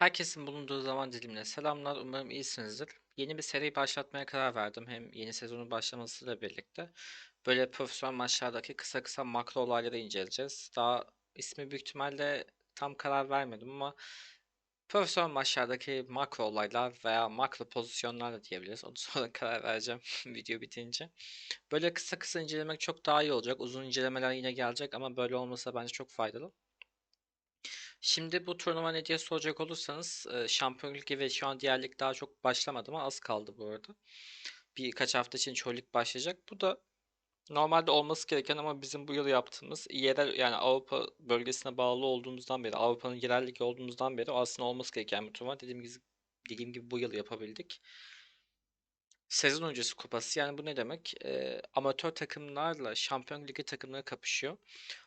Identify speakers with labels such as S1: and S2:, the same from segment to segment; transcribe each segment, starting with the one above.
S1: Herkesin bulunduğu zaman dilimine selamlar. Umarım iyisinizdir. Yeni bir seri başlatmaya karar verdim. Hem yeni sezonun başlamasıyla birlikte. Böyle profesyonel maçlardaki kısa kısa makro olayları inceleyeceğiz. Daha ismi büyük ihtimalle tam karar vermedim ama profesyonel maçlardaki makro olaylar veya makro pozisyonlar da diyebiliriz. Onu sonra karar vereceğim video bitince. Böyle kısa kısa incelemek çok daha iyi olacak. Uzun incelemeler yine gelecek ama böyle olmasa bence çok faydalı. Şimdi bu turnuva ne diye soracak olursanız e, Şampiyonluk Ligi ve şu an diğer lig daha çok başlamadı ama az kaldı bu arada. Birkaç hafta için çoğu başlayacak. Bu da normalde olması gereken ama bizim bu yıl yaptığımız yerel yani Avrupa bölgesine bağlı olduğumuzdan beri Avrupa'nın yerel ligi olduğumuzdan beri aslında olması gereken bir turnuva. Dediğim gibi, dediğim gibi bu yıl yapabildik. Sezon öncesi kupası yani bu ne demek? E, amatör takımlarla Şampiyon Ligi takımları kapışıyor.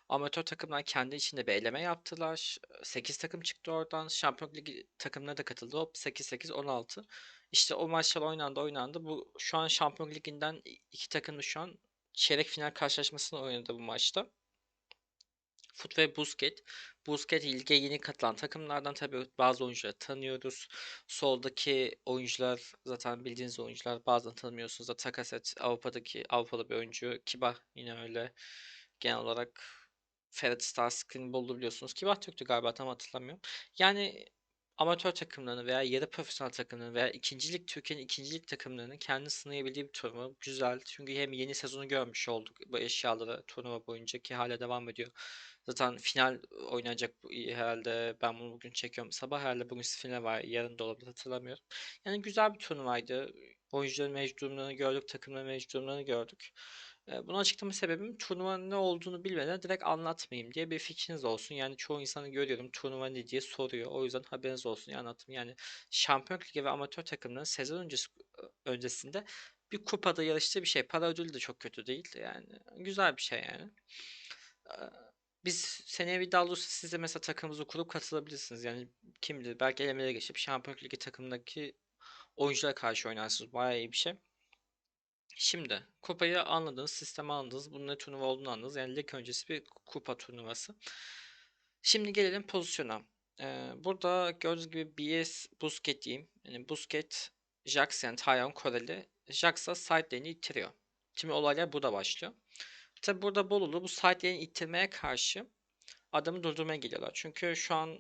S1: Amatör takımlar kendi içinde bir eleme yaptılar. 8 takım çıktı oradan. Şampiyon Ligi takımına da katıldı. Hop 8-8-16. İşte o maçlar oynandı oynandı. Bu şu an Şampiyon Ligi'nden iki takım şu an çeyrek final karşılaşmasını oynadı bu maçta. Foot ve Busquets. Busquets lige yeni katılan takımlardan tabii bazı oyuncuları tanıyoruz. Soldaki oyuncular zaten bildiğiniz oyuncular. Bazen tanımıyorsunuz da Takaset Avrupa'daki Avrupalı bir oyuncu. Kiba yine öyle. Genel olarak Ferhat Starscreen buldu biliyorsunuz. Kibar Türk'tü galiba tam hatırlamıyorum. Yani amatör takımlarını veya yarı profesyonel takımlarını veya ikincilik Türkiye'nin ikincilik takımlarını kendi sınayabildiği bir turnuva. Güzel. Çünkü hem yeni sezonu görmüş olduk bu eşyaları turnuva boyunca ki hala devam ediyor. Zaten final oynayacak herhalde. Ben bunu bugün çekiyorum. Sabah herhalde bugün final var. Yarın da olabilir hatırlamıyorum. Yani güzel bir turnuvaydı. Oyuncuların mevcut durumlarını gördük. Takımların mevcut durumlarını Bunu açıklama sebebim turnuva ne olduğunu bilmeden direkt anlatmayayım diye bir fikriniz olsun. Yani çoğu insanı görüyorum turnuva ne diye soruyor. O yüzden haberiniz olsun diye anlattım. Yani Şampiyonluk Ligi ve amatör takımların sezon öncesi öncesinde bir kupada yarıştığı bir şey. Para ödülü de çok kötü değil. Yani güzel bir şey yani. Biz seneye bir daha olursa siz de mesela takımınızı kurup katılabilirsiniz. Yani kim bilir belki elemelere geçip Şampiyonluk Ligi takımındaki oyunculara karşı oynarsınız. Bayağı iyi bir şey. Şimdi kupayı anladınız, sistemi anladınız. Bunun ne turnuva olduğunu anladınız. Yani lig öncesi bir kupa turnuvası. Şimdi gelelim pozisyona. Ee, burada gördüğünüz gibi BS Busquets diyeyim. Yani Busquets, Jax yani Tayron Koreli. Jax'a side lane'i ittiriyor. Şimdi olaylar burada başlıyor. Tabi burada Bolulu bu side lane'i ittirmeye karşı adamı durdurmaya geliyorlar. Çünkü şu an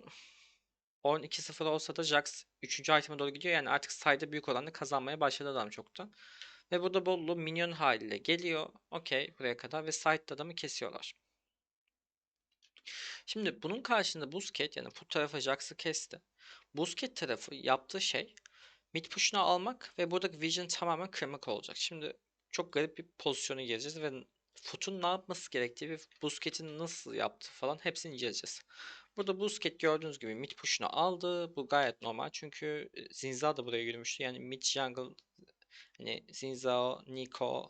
S1: 12-0 olsa da Jax 3. item'a doğru gidiyor. Yani artık side'de büyük oranla kazanmaya başladı adam çoktan. Ve burada Bollu minyon haliyle geliyor. Okey buraya kadar ve side'da adamı kesiyorlar. Şimdi bunun karşında Busquets yani bu tarafa Jax'ı kesti. Busquets tarafı yaptığı şey mid push'unu almak ve buradaki vision tamamen kırmak olacak. Şimdi çok garip bir pozisyona gireceğiz ve Foot'un ne yapması gerektiği ve Busquets'in nasıl yaptı falan hepsini inceleyeceğiz. Burada Busquets gördüğünüz gibi mid push'unu aldı. Bu gayet normal çünkü Zinza da buraya yürümüştü. Yani mid jungle Hani Zinzao, Nico,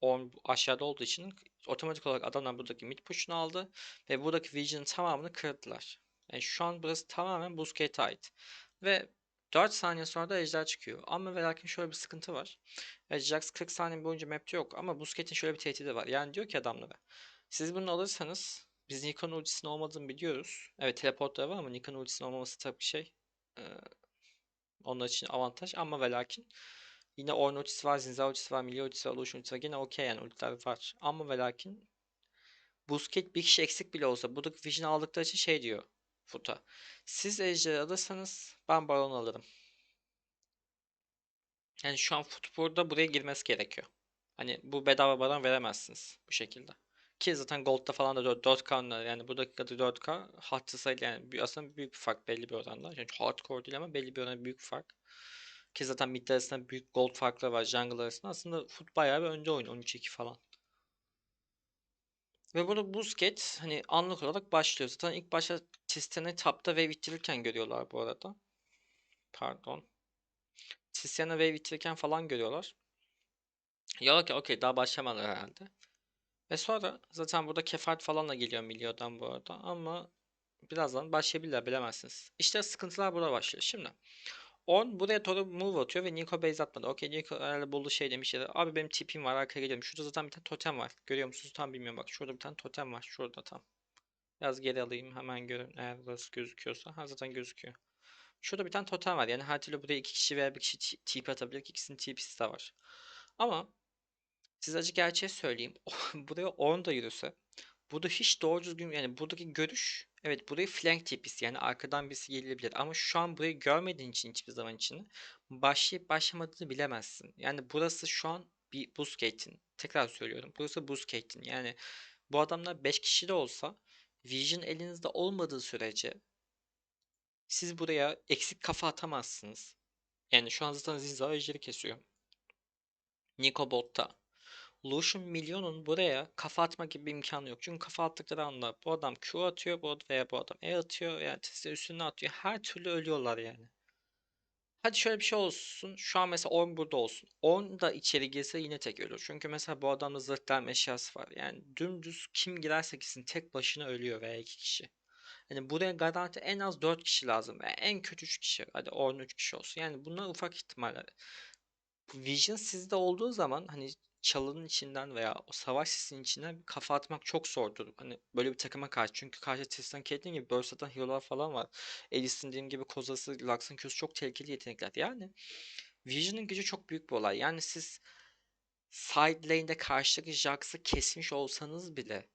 S1: Orn aşağıda olduğu için otomatik olarak adamlar buradaki mid push'unu aldı ve buradaki Vision'ın tamamını kırdılar. Yani şu an burası tamamen Busquets'e ait. Ve 4 saniye sonra da ejder çıkıyor. Ama ve lakin şöyle bir sıkıntı var. Evet, Jax 40 saniye boyunca map'te yok ama Busquets'in şöyle bir tehdidi var. Yani diyor ki adamlara siz bunu alırsanız biz Nikon'un ultisinin olmadığını biliyoruz. Evet teleportları var ama Nikon'un ultisinin olmaması tabii şey. Ee, onlar için avantaj ama ve lakin Yine Ornn ultisi var, Zinza ultisi var, Milli ultisi var, Lucian ultisi var. Gene okey yani ultiler var. Ama ve lakin Busquets bir kişi eksik bile olsa buradaki Vision aldıkları için şey diyor Futa. Siz Ejder alırsanız ben Baron alırım. Yani şu an futbolda buraya girmesi gerekiyor. Hani bu bedava Baron veremezsiniz bu şekilde. Ki zaten Gold'da falan da 4K yani bu dakikada 4K hattı sayı yani aslında büyük bir fark belli bir oranda. Yani hardcore değil ama belli bir oranda büyük fark. Ki zaten mid arasında büyük gold farkları var jungle arasında. Aslında Foot bayağı bir önde oyun 13-2 falan. Ve bunu Busquets hani anlık olarak başlıyor. Zaten ilk başta Tistan'ı tapta ve bitirirken görüyorlar bu arada. Pardon. Tistan'ı ve bitirirken falan görüyorlar. Ya okey okey daha başlamadılar herhalde. Ve sonra zaten burada kefaret falan da geliyor Milyo'dan bu arada ama birazdan başlayabilirler bilemezsiniz. İşte sıkıntılar burada başlıyor. Şimdi On buraya doğru move atıyor ve Nico base atmadı. Okey Nico herhalde buldu şey demiş ya abi benim tipim var arkaya geliyorum. Şurada zaten bir tane totem var. Görüyor musunuz? Tam bilmiyorum bak. Şurada bir tane totem var. Şurada tam. Biraz geri alayım hemen görün eğer burası gözüküyorsa. Ha zaten gözüküyor. Şurada bir tane totem var. Yani her türlü buraya iki kişi veya bir kişi TP atabilir. İkisinin TP'si de var. Ama size acı gerçeği söyleyeyim. Buraya Ornn da yürüse. Burada hiç doğru düzgün yani buradaki görüş evet burayı flank TP'si yani arkadan birisi gelebilir. Ama şu an burayı görmediğin için hiçbir zaman içini başlayıp başlamadığını bilemezsin. Yani burası şu an bir buz gate'in. Tekrar söylüyorum. Burası buz gate'in. Yani bu adamlar 5 kişi de olsa Vision elinizde olmadığı sürece siz buraya eksik kafa atamazsınız. Yani şu an zaten Zinza ejderi kesiyor. Nico. Lucian Milyon'un buraya kafa atma gibi bir imkanı yok. Çünkü kafa attıkları anda bu adam Q atıyor bu veya bu adam E atıyor yani testi üstüne atıyor. Her türlü ölüyorlar yani. Hadi şöyle bir şey olsun. Şu an mesela Ornn burada olsun. Ornn da içeri girse yine tek ölür. Çünkü mesela bu adamda zırh delme eşyası var. Yani dümdüz kim girerse gitsin tek başına ölüyor veya iki kişi. Hani buraya garanti en az 4 kişi lazım. Ve en kötü 3 kişi. Hadi Ornn 3 kişi olsun. Yani bunlar ufak ihtimaller. Vision sizde olduğu zaman hani çalının içinden veya o savaş sisinin içinden bir kafa atmak çok zordur. Hani böyle bir takıma karşı. Çünkü karşı Tristan Caitlyn gibi burst atan hero'lar falan var. Elis'in dediğim gibi Kozası, Lux'ın Q'su çok tehlikeli yetenekler. Yani Vision'ın gücü çok büyük bir olay. Yani siz side lane'de karşıdaki Jax'ı kesmiş olsanız bile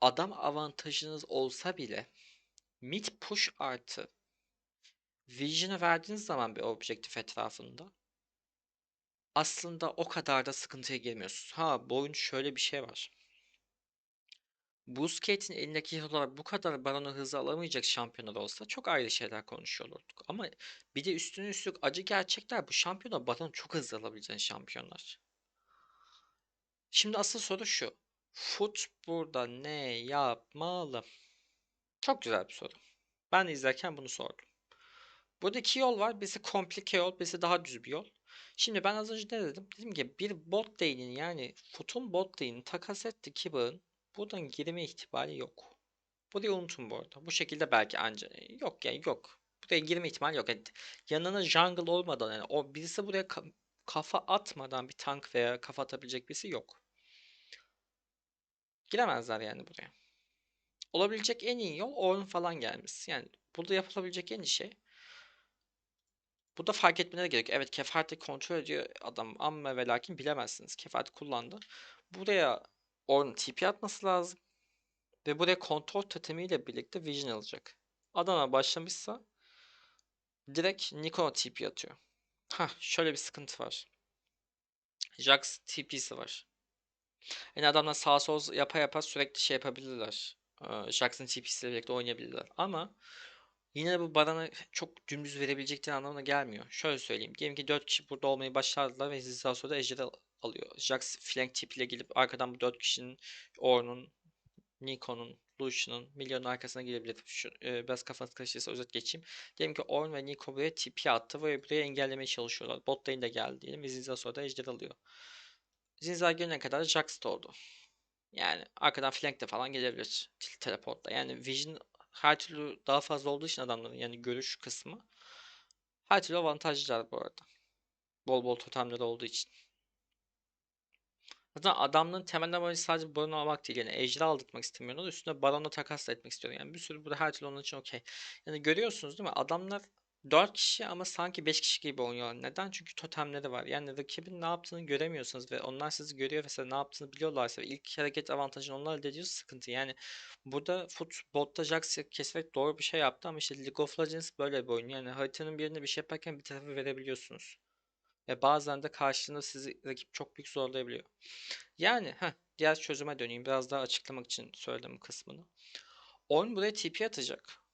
S1: adam avantajınız olsa bile mid push artı Vision'ı verdiğiniz zaman bir objektif etrafında aslında o kadar da sıkıntıya girmiyorsunuz. Ha bu oyun şöyle bir şey var. Busquets'in elindeki hero'lar bu kadar Baron'u hızlı alamayacak şampiyonlar olsa çok ayrı şeyler konuşuyor olurduk. Ama bir de üstüne üstlük acı gerçekler bu şampiyonlar Baron'u çok hızlı alabilecek şampiyonlar. Şimdi asıl soru şu. Foot burada ne yapmalı? Çok güzel bir soru. Ben izlerken bunu sordum. Burada iki yol var. Birisi komplike yol, birisi daha düz bir yol. Şimdi ben az önce ne dedim? Dedim ki bir bot lane'in yani Foot'un bot lane'ini takas etti ki bağın buradan girme ihtimali yok. Burayı unutun bu arada. Bu şekilde belki anca yok yani yok. Buraya girme ihtimali yok. Yani yanına jungle olmadan yani o birisi buraya ka- kafa atmadan bir tank veya kafa atabilecek birisi yok. Giremezler yani buraya. Olabilecek en iyi yol Ornn falan gelmesi. Yani burada yapılabilecek en iyi şey Bu da fark etmeleri gerekiyor. Evet kefareti kontrol ediyor adam ama ve lakin bilemezsiniz. Kefareti kullandı. Buraya Ornn TP atması lazım. Ve buraya kontrol totemiyle birlikte Vision alacak. Adana başlamışsa direkt Nikon'a TP atıyor. Ha şöyle bir sıkıntı var. Jax TP'si var. Yani adamlar sağ sol yapa yapa sürekli şey yapabilirler. Jax'ın TP'siyle birlikte oynayabilirler. Ama Yine bu Baran'a çok dümdüz verebilecekleri anlamına gelmiyor. Şöyle söyleyeyim. Diyelim ki 4 kişi burada olmayı başardılar ve Zizal sonra Ejder'i alıyor. Jax flank tipiyle gelip arkadan bu 4 kişinin Ornn'un, Nico'nun, Lucian'ın milyonun arkasına gelebilir. Şu, e, biraz kafanız karışırsa özet geçeyim. Diyelim ki Ornn ve Nico buraya tipi attı ve buraya engellemeye çalışıyorlar. Bot lane de geldi diyelim ve Zizal sonra da Ejder alıyor. Zinzal gelene kadar Jax da oldu. Yani arkadan flank de falan gelebilir. Teleportla. Yani Vision her türlü daha fazla olduğu için adamların yani görüş kısmı her türlü avantajlılar bu arada. Bol bol totemleri olduğu için. Zaten adamların temel amacı sadece baron almak değil. Yani ejder aldırtmak istemiyorlar. Üstüne baronla takas da etmek istiyor. Yani bir sürü burada her türlü onun için okey. Yani görüyorsunuz değil mi? Adamlar 4 kişi ama sanki 5 kişi gibi oynuyorlar. Neden? Çünkü totemleri var. Yani rakibin ne yaptığını göremiyorsunuz ve onlar sizi görüyor ve ne yaptığını biliyorlarsa ve ilk hareket avantajını onlar elde ediyorsa sıkıntı. Yani burada foot botta Jax keserek doğru bir şey yaptı ama işte League of Legends böyle bir oyun. Yani haritanın birinde bir şey yaparken bir tarafı verebiliyorsunuz. Ve bazen de karşılığında sizi rakip çok büyük zorlayabiliyor. Yani heh, diğer çözüme döneyim. Biraz daha açıklamak için söyledim kısmını. Ornn buraya TP atacak.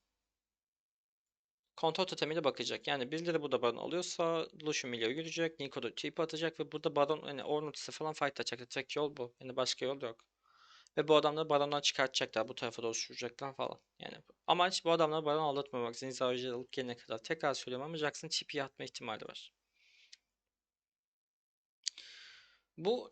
S1: Kontrol totemiyle bakacak. Yani birileri burada baron alıyorsa Lucian Milio yürüyecek. Nico da TP atacak ve burada baron hani Ornn ultisi falan fight atacak. Tek yol bu. Yani başka yol yok. Ve bu adamları barondan çıkartacaklar. Bu tarafa doğru sürecekler falan. Yani amaç bu adamları baron aldatmamak. Zinza alıp gelene kadar. Tekrar söylüyorum ama Jackson TP'ye atma ihtimali var. Bu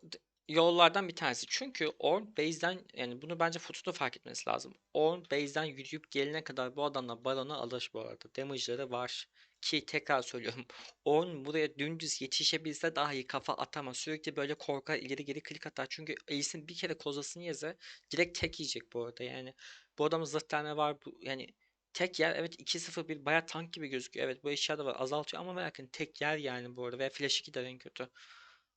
S1: yollardan bir tanesi. Çünkü Ornn base'den yani bunu bence Futu'da fark etmesi lazım. Ornn base'den yürüyüp gelene kadar bu adamla Baron'a alır bu arada. Damage'ları var. Ki tekrar söylüyorum. Ornn buraya dümdüz yetişebilse daha iyi kafa atamaz. Sürekli böyle korkar ileri geri klik atar. Çünkü Ace'in bir kere kozasını yese direkt tek yiyecek bu arada. Yani bu adamın zırh tane var. Bu, yani tek yer evet 2-0-1 bayağı tank gibi gözüküyor. Evet bu eşya da var azaltıyor ama merak etme tek yer yani bu arada veya flash gider en kötü.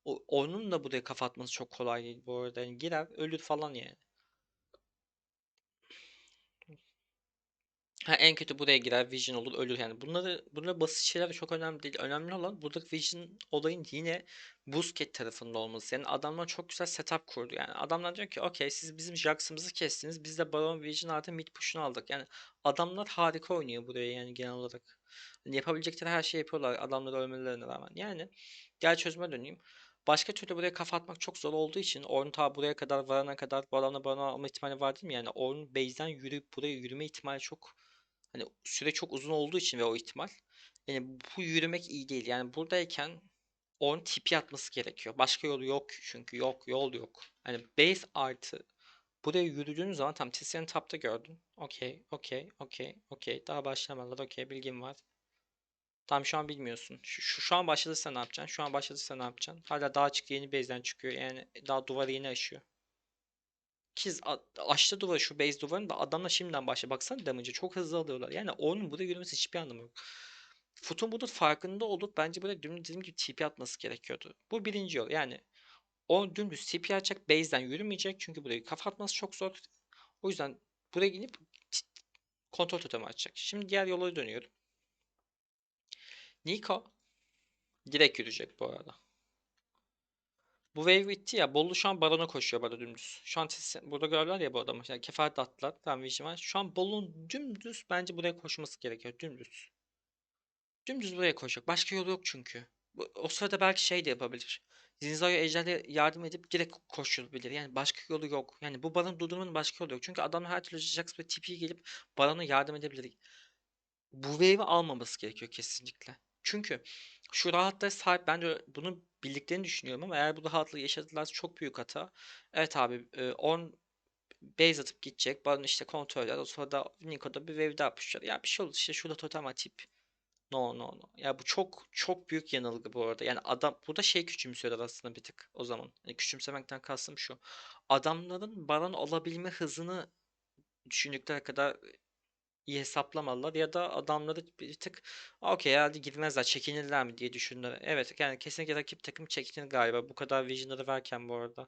S1: O, onun da buraya kafa atması çok kolay değil bu arada. Yani girer ölür falan yani. Ha, en kötü buraya girer Vision olur ölür yani. Bunları bunlar basit şeyler çok önemli değil. Önemli olan buradaki Vision olayın yine Busquets tarafında olması. Yani adamlar çok güzel setup kurdu. Yani adamlar diyor ki okey siz bizim Jax'ımızı kestiniz. Biz de Baron Vision artı mid push'unu aldık. Yani adamlar harika oynuyor buraya yani genel olarak. Hani yapabilecekleri her şeyi yapıyorlar adamlar ölmelerine rağmen. Yani gel çözüme döneyim. Başka türlü buraya kafa atmak çok zor olduğu için Ornn ta buraya kadar varana kadar bu adamla Baron alma ihtimali var değil mi? Yani Ornn base'den yürüyüp buraya yürüme ihtimali çok Hani süre çok uzun olduğu için ve o ihtimal. Yani bu yürümek iyi değil. Yani buradayken on tipi atması gerekiyor. Başka yolu yok çünkü yok yol yok. Hani base artı buraya yürüdüğün zaman tam Tizian'ı tapta gördün. Okey, okey, okey, okey. Daha başlamadılar. Okey, bilgim var. Tam şu an bilmiyorsun. Şu, şu, şu an başladıysa ne yapacaksın? Şu an başladıysa ne yapacaksın? Hala daha çıktı yeni base'den çıkıyor. Yani daha duvarı yeni aşıyor. Kiz açtı duvarı şu base duvarını da adamla şimdiden başla. Baksana damage'ı çok hızlı alıyorlar. Yani onun burada yürümesi hiçbir anlamı yok. Foot'un bunun farkında olup bence böyle dümdüz dediğim gibi TP atması gerekiyordu. Bu birinci yol. Yani o dümdüz TP atacak base'den yürümeyecek. Çünkü burayı kafa atması çok zor. O yüzden buraya gelip kontrol totemi açacak. Şimdi diğer yola dönüyorum. Nico direkt yürüyecek bu arada. Bu wave bitti ya. Bollu şu an Baron'a koşuyor bana dümdüz. Şu an siz burada görürler ya bu adamı. Yani kefaret attılar. Tamam Vision var. Şu an Bollu'nun dümdüz bence buraya koşması gerekiyor. Dümdüz. Dümdüz buraya koşacak. Başka yolu yok çünkü. Bu, o sırada belki şey de yapabilir. Zinza'ya ejderle yardım edip direkt koşulabilir. Yani başka yolu yok. Yani bu Baron'u durdurmanın başka yolu yok. Çünkü adam her türlü Jax ve TP'ye gelip Baron'a yardım edebilir. Bu wave'i almaması gerekiyor kesinlikle. Çünkü şu rahatlığa sahip bence bunu bildiklerini düşünüyorum ama eğer bu rahatlığı yaşadılarsa çok büyük hata. Evet abi e, on base atıp gidecek. Baron işte kontrol eder. O sırada Niko'da bir wave daha pushlar. Ya bir şey olur işte şurada totem atayım. No no no. Ya bu çok çok büyük yanılgı bu arada. Yani adam burada şey küçümsüyorlar aslında bir tık o zaman. Yani küçümsemekten kastım şu. Adamların baron olabilme hızını düşündükleri kadar iyi hesaplamalılar ya da adamları bir tık okey herhalde girmezler çekinirler mi diye düşündüler. Evet yani kesinlikle rakip takım çekinir galiba bu kadar vision'ları varken bu arada.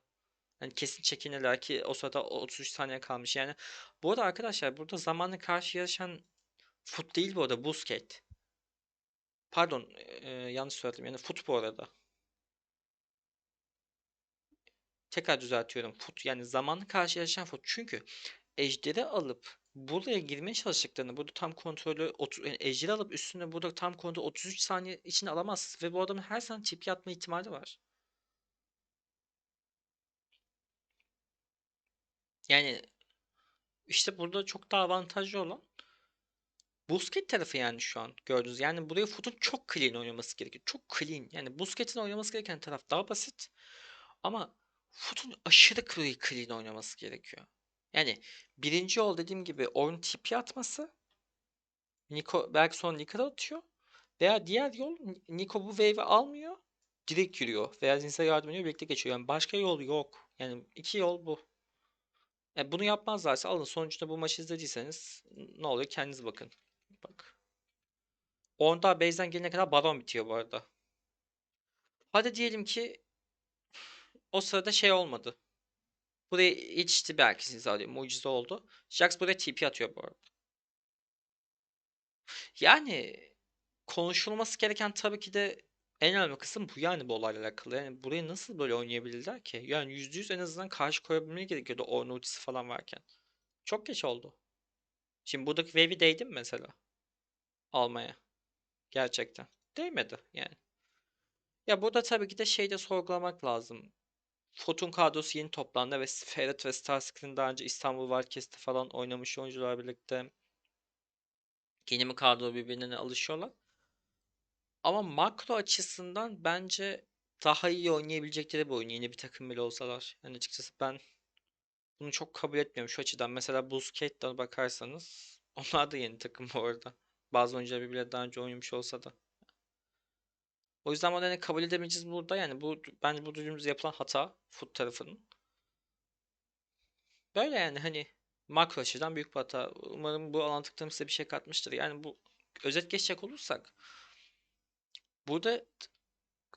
S1: Yani kesin çekinirler ki o sırada 33 saniye kalmış yani. Bu arada arkadaşlar burada zamanla karşı yarışan Foot değil bu arada Busquets. Pardon e, yanlış söyledim yani Foot bu arada. Tekrar düzeltiyorum. Foot yani zamanla karşı yarışan Foot. Çünkü ejderi alıp buraya girmeye çalıştıklarını burada tam kontrolü yani ejderi alıp üstüne burada tam kontrolü 33 saniye içinde alamazsınız ve bu adamın her saniye tip atma ihtimali var. Yani işte burada çok daha avantajlı olan Busquets tarafı yani şu an gördünüz. Yani buraya Foot'un çok clean oynaması gerekiyor. Çok clean. Yani Busquets'in oynaması gereken taraf daha basit. Ama Foot'un aşırı clean oynaması gerekiyor. Yani birinci yol dediğim gibi oyun tipi atması. Niko belki son Niko'da atıyor. Veya diğer yol Niko bu wave'i almıyor. Direkt yürüyor. Veya Zins'e yardım ediyor. Birlikte geçiyor. Yani başka yol yok. Yani iki yol bu. Yani bunu yapmazlarsa alın. Sonuçta bu maçı izlediyseniz ne oluyor? Kendiniz bakın. Bak. Onda base'den gelene kadar baron bitiyor bu arada. Hadi diyelim ki o sırada şey olmadı. Buraya yetişti belki siz alıyor. Mucize oldu. Jax buraya TP atıyor bu arada. Yani konuşulması gereken tabii ki de en önemli kısım bu yani bu olayla alakalı. Yani burayı nasıl böyle oynayabilirler ki? Yani %100 en azından karşı koyabilmeyi gerekiyordu o ultisi falan varken. Çok geç oldu. Şimdi buradaki wave'i değdi mi mesela? Almaya. Gerçekten. Değmedi yani. Ya burada tabii ki de şeyde sorgulamak lazım. Fotun kadrosu yeni toplandı ve Ferhat ve Starscreen daha önce İstanbul Wildcats'te falan oynamış oyuncular birlikte yeni mi kadro birbirine alışıyorlar. Ama makro açısından bence daha iyi oynayabilecekleri bir oyun yeni bir takım bile olsalar. Yani açıkçası ben bunu çok kabul etmiyorum şu açıdan. Mesela Busquets'e bakarsanız onlar da yeni takım bu arada. Bazı oyuncular birbirine daha önce oynamış olsa da. O yüzden bu nedeni kabul edemeyeceğiz burada. Yani bu bence bu dediğimiz yapılan hata Foot tarafının. Böyle yani hani Makro açıdan büyük bir hata. Umarım bu anlattıklarım size bir şey katmıştır. Yani bu özet geçecek olursak burada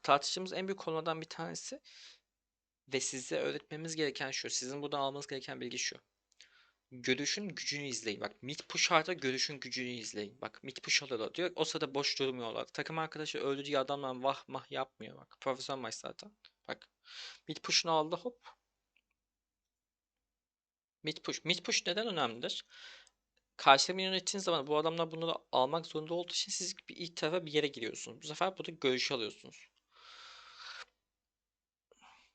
S1: tartıştığımız en büyük konulardan bir tanesi ve size öğretmemiz gereken şu. Sizin buradan almanız gereken bilgi şu. Görüşün gücünü izleyin. Bak mid push harita görüşün gücünü izleyin. Bak mid push alıyorlar diyor. O sırada boş durmuyorlar. Takım arkadaşı öldü diye adamlar vah mah yapmıyor bak. Profesyonel maç zaten. Bak. Mid push'unu aldı hop. Mid push. Mid push neden önemlidir? Karşılama yönettiğiniz zaman bu adamlar bunları almak zorunda olduğu için siz bir ilk tarafa bir yere giriyorsunuz. Bu sefer burada görüş alıyorsunuz.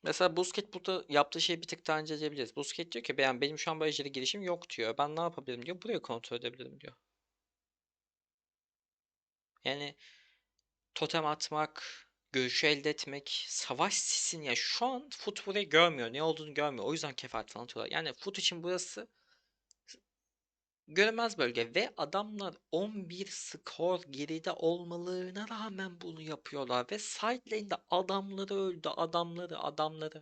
S1: Mesela Busquets burada yaptığı şeyi bir tık daha inceleyebiliriz. Busquets diyor ki ben benim şu an böyle girişim yok diyor. Ben ne yapabilirim diyor. Buraya kontrol edebilirim diyor. Yani totem atmak, görüşü elde etmek, savaş sisini ya şu an Foot burayı görmüyor. Ne olduğunu görmüyor. O yüzden kefaret falan atıyorlar. Yani Foot için burası göremez bölge ve adamlar 11 skor geride olmalarına rağmen bunu yapıyorlar ve side lane'de adamları öldü adamları adamları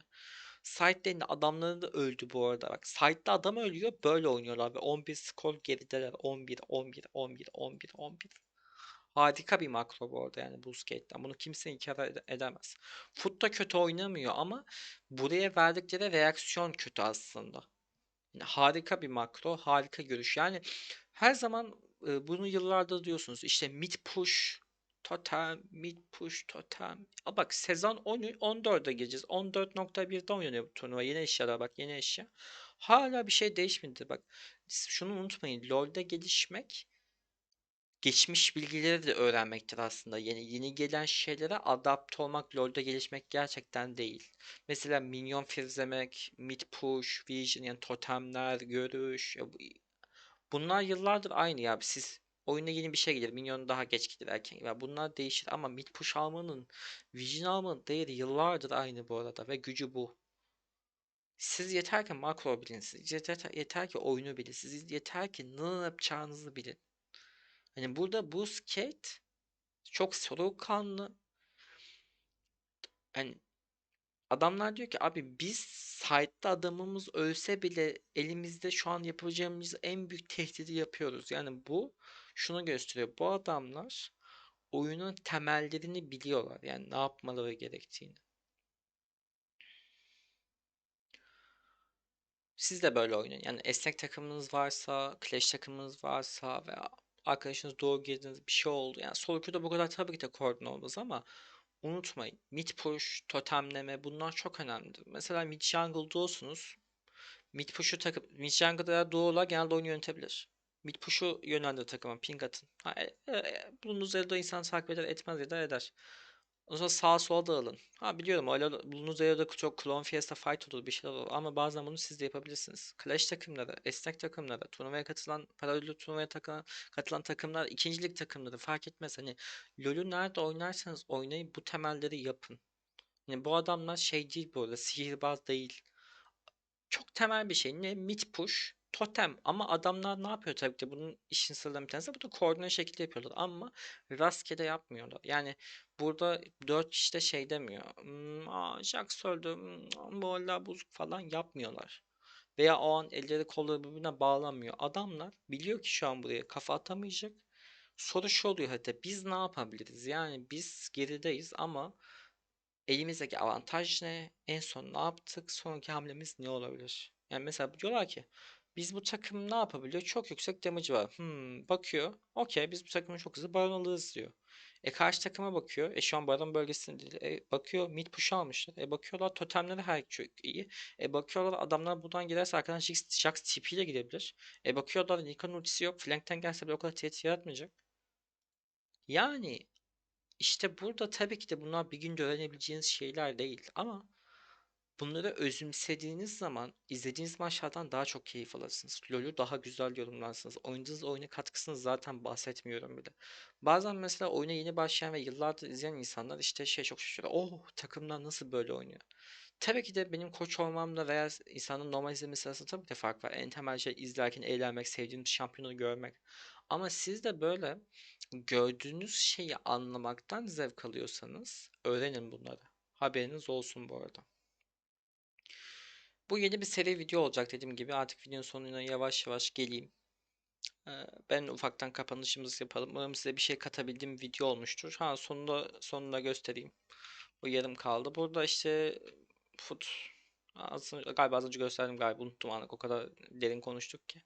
S1: side lane'de adamları da öldü bu arada bak side'de adam ölüyor böyle oynuyorlar ve 11 skor gerideler 11 11 11 11 11 Harika bir makro bu arada yani Busquets'ten. Bunu kimse inkar ede- edemez. Foot da kötü oynamıyor ama buraya verdikleri reaksiyon kötü aslında. Harika bir makro, harika görüş. Yani her zaman e, bunu yıllardır diyorsunuz. İşte mid push, totem, mid push, totem. A bak sezon 10 14'e gireceğiz. 14.1'de oynanıyor bu turnuva. Yeni eşyalar bak yeni eşya. Hala bir şey değişmedi bak. Şunu unutmayın. LoL'de gelişmek geçmiş bilgileri de öğrenmektir aslında. Yeni yeni gelen şeylere adapte olmak LoL'de gelişmek gerçekten değil. Mesela minyon frizlemek, mid push, vision yani totemler, görüş. ya bu- bunlar yıllardır aynı ya. Siz oyuna yeni bir şey gelir. Minyon daha geç gider erken. Ya bunlar değişir ama mid push almanın, vision almanın değeri yıllardır aynı bu arada ve gücü bu. Siz yeter ki makro bilin. Siz yeter, yeter ki oyunu bilin. Siz yeter ki ne yapacağınızı bilin. Hani burada bu skate çok soğukkanlı. Hani adamlar diyor ki abi biz site'da adamımız ölse bile elimizde şu an yapacağımız en büyük tehdidi yapıyoruz. Yani bu şunu gösteriyor. Bu adamlar oyunun temellerini biliyorlar. Yani ne yapmaları gerektiğini. Siz de böyle oynayın. Yani esnek takımınız varsa, clash takımınız varsa veya arkadaşınız doğru girdiğiniz bir şey oldu. Yani solo queue'da bu kadar tabii ki de koordine olmaz ama unutmayın. Mid push, totemleme bunlar çok önemlidir. Mesela mid jungle duosunuz. Mid push'u takıp mid jungle'da duo'lar genelde oyunu yönetebilir. Mid push'u yönlendir takıma ping atın. Ha, e, e, bunun üzerinde insan takip eder etmez ya da eder. O zaman sağa sola dağılın. Ha biliyorum öyle bunun üzerinde çok Clone Fiesta fight olur bir şeyler olur ama bazen bunu siz de yapabilirsiniz. Clash takımları, esnek takımları, turnuvaya katılan, paralel turnuvaya takılan, katılan takımlar, ikincilik takımları fark etmez. Hani LoL'ü nerede oynarsanız oynayın bu temelleri yapın. Yani bu adamlar şey değil bu arada sihirbaz değil. Çok temel bir şey. Ne mid push, totem ama adamlar ne yapıyor tabii ki bunun işin sırlarından bir tanesi. Bu da koordine şekilde yapıyorlar ama rastgele yapmıyorlar. Yani burada 4 kişi de şey demiyor. Hmm, aa, Jax öldü. Hmm, bu oyunlar bozuk falan yapmıyorlar. Veya o an elleri kolları birbirine bağlanmıyor. Adamlar biliyor ki şu an buraya kafa atamayacak. Soru şu oluyor hatta biz ne yapabiliriz? Yani biz gerideyiz ama elimizdeki avantaj ne? En son ne yaptık? Sonraki hamlemiz ne olabilir? Yani mesela diyorlar ki biz bu takım ne yapabiliyor? Çok yüksek damage var. Hmm, bakıyor. Okey biz bu takımı çok hızlı baron alırız diyor. E karşı takıma bakıyor. E şu an baron bölgesinde. E bakıyor mid push almışlar. E bakıyorlar totemleri her çok iyi. E bakıyorlar adamlar buradan giderse arkadan Jax, Jax TP ile gidebilir. E bakıyorlar Nikon'un ultisi yok. Flankten gelse bile o kadar tehdit yaratmayacak. Yani işte burada tabii ki de bunlar bir günde öğrenebileceğiniz şeyler değil ama bunları özümsediğiniz zaman izlediğiniz maçlardan daha çok keyif alırsınız. LoL'ü daha güzel yorumlarsınız. Oynadığınız oyuna katkısını zaten bahsetmiyorum bile. Bazen mesela oyuna yeni başlayan ve yıllardır izleyen insanlar işte şey çok şaşırıyor. Oh takımlar nasıl böyle oynuyor? Tabii ki de benim koç olmamla veya insanın normal izlemesi arasında tabii ki de fark var. En temel şey izlerken eğlenmek, sevdiğimiz şampiyonu görmek. Ama siz de böyle gördüğünüz şeyi anlamaktan zevk alıyorsanız öğrenin bunları. Haberiniz olsun bu arada. Bu yeni bir seri video olacak dediğim gibi. Artık videonun sonuna yavaş yavaş geleyim. Ee, ben ufaktan kapanışımızı yapalım. Umarım size bir şey katabildiğim video olmuştur. Ha sonunda sonunda göstereyim. Bu yarım kaldı. Burada işte fut az, galiba az önce gösterdim galiba unuttum anlık o kadar derin konuştuk ki.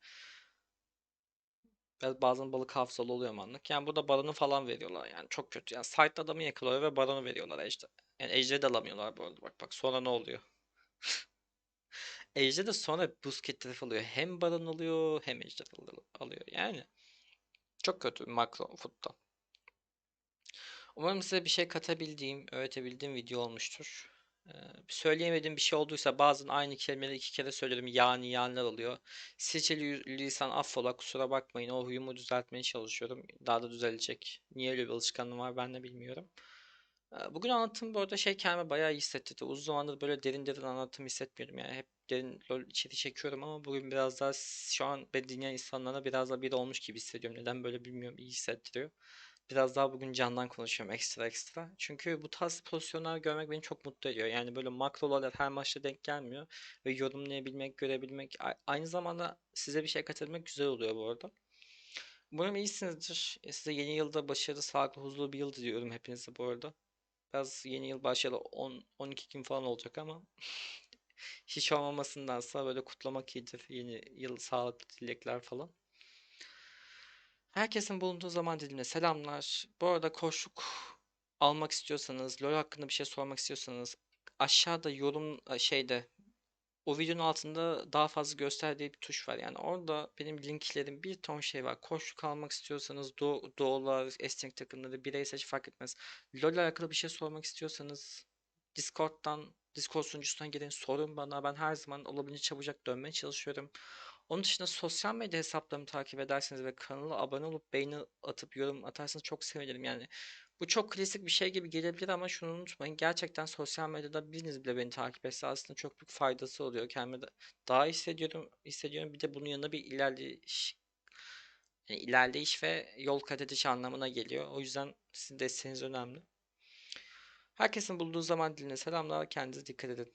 S1: Biraz bazen balık hafızalı oluyor anlık. Yani burada baronu falan veriyorlar yani çok kötü. Yani site adamı yakalıyor ve baronu veriyorlar ejder. Yani ejderi de alamıyorlar bu arada. Bak bak sonra ne oluyor. Ejder de sonra buz ketleri alıyor. Hem baron alıyor hem ejder alıyor-. Yani çok kötü makro futta. Umarım size bir şey katabildiğim, öğretebildiğim video olmuştur. Ee, söyleyemediğim bir şey olduysa bazen aynı kelimeleri iki kere söylerim. Yani yanlar oluyor. Sicili lisan affola kusura bakmayın. O huyumu düzeltmeye çalışıyorum. Daha da düzelecek. Niye öyle bir alışkanlığım var ben de bilmiyorum. Ee, Bugün anlattığım bu arada şey kendime bayağı iyi hissettirdi. Uzun zamandır böyle derin derin anlatım hissetmiyordum. Yani hep derin LoL içeri çekiyorum ama bugün biraz daha şu an beni dinleyen insanlara biraz daha biri olmuş gibi hissediyorum. Neden böyle bilmiyorum iyi hissettiriyor. Biraz daha bugün candan konuşuyorum ekstra ekstra. Çünkü bu tarz pozisyonlar görmek beni çok mutlu ediyor. Yani böyle makrolar her maçta denk gelmiyor. Ve yorumlayabilmek, görebilmek, aynı zamanda size bir şey katabilmek güzel oluyor bu arada. Umarım iyisinizdir. E, Size yeni yılda başarılı, sağlıklı, huzurlu bir yıl diliyorum hepinize bu arada. Biraz yeni yıl başlayalı 10-12 gün falan olacak ama hiç olmamasındansa böyle kutlamak iyidir. Yeni yıl sağlıklı dilekler falan. Herkesin bulunduğu zaman dilimine selamlar. Bu arada koşuk almak istiyorsanız, LoL hakkında bir şey sormak istiyorsanız aşağıda yorum şeyde o videonun altında daha fazla göster diye bir tuş var. Yani orada benim linklerim bir ton şey var. Koşuk almak istiyorsanız do doğular, esnek takımları, bireysel hiç fark etmez. LoL alakalı bir şey sormak istiyorsanız Discord'dan, Discord sunucusundan gelin sorun bana. Ben her zaman olabildiğince çabucak dönmeye çalışıyorum. Onun dışında sosyal medya hesaplarımı takip ederseniz ve kanala abone olup beğeni atıp yorum atarsanız çok sevinirim. Yani bu çok klasik bir şey gibi gelebilir ama şunu unutmayın. Gerçekten sosyal medyada biriniz bile beni takip etse aslında çok büyük faydası oluyor. Kendimi daha hissediyorum, hissediyorum. Bir de bunun yanında bir ilerleyiş, yani ilerleyiş ve yol kat ediş anlamına geliyor. O yüzden sizin desteğiniz önemli. Herkesin bulduğu zaman diline selamlar. Kendinize dikkat edin.